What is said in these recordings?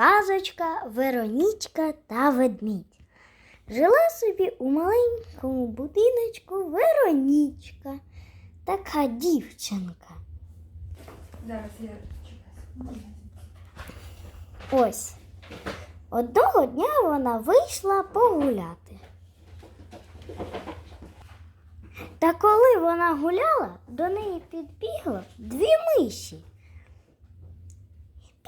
Казочка Веронічка та ведмідь. Жила собі у маленькому будиночку Веронічка, така дівчинка. Зараз я. Ось. Одного дня вона вийшла погуляти. Та коли вона гуляла, до неї підбігло дві миші.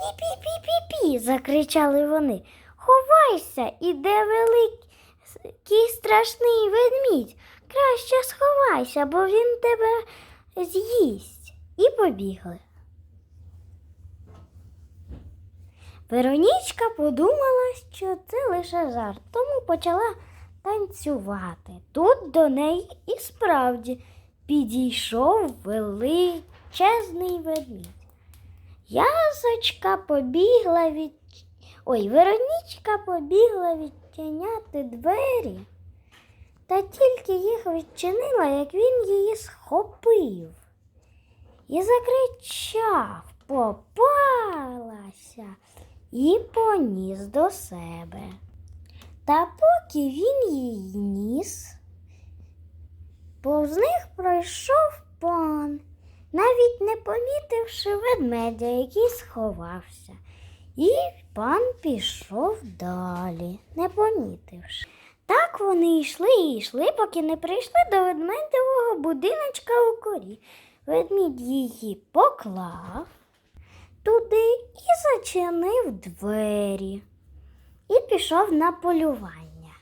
Пі-пі-пі-пі-пі, закричали вони. Ховайся, іде великий страшний ведмідь. Краще сховайся, бо він тебе з'їсть. І побігли. Веронічка подумала, що це лише жарт, тому почала танцювати. Тут до неї і справді підійшов величезний ведмідь. Язочка побігла від. Ой, Веронічка побігла відчиняти двері, та тільки їх відчинила, як він її схопив і закричав Попалася і поніс до себе. Та поки він її ніс, повз них пройшов пан, навіть не помітивши ведмедя, який сховався. І пан пішов далі, не помітивши. Так вони йшли і йшли, поки не прийшли до ведмедевого будиночка у корі. Ведмідь її поклав туди і зачинив двері і пішов на полювання.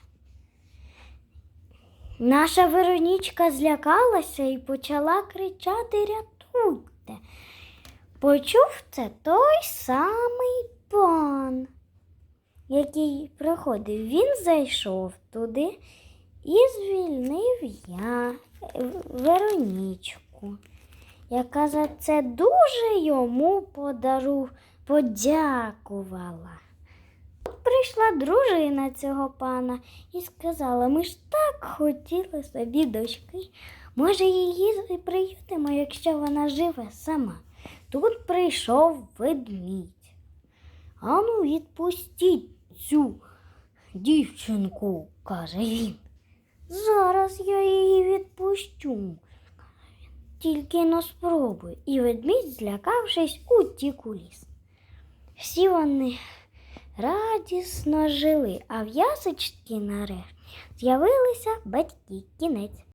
Наша Веронічка злякалася і почала кричати Рятуйте. Почув це той самий пан, який приходив. Він зайшов туди і звільнив я е, Веронічку яка за це дуже йому подару подякувала. Тут прийшла дружина цього пана і сказала, ми ж так хотіли собі дочки. Може, її приютимо, якщо вона живе сама. Тут прийшов ведмідь. Ану, відпустіть цю дівчинку, каже він. Зараз я її відпущу. Тільки но спробуй. І ведмідь, злякавшись, утік у ліс. Всі вони радісно жили, а в ясочці нарешті з'явилися батьки. Кінець.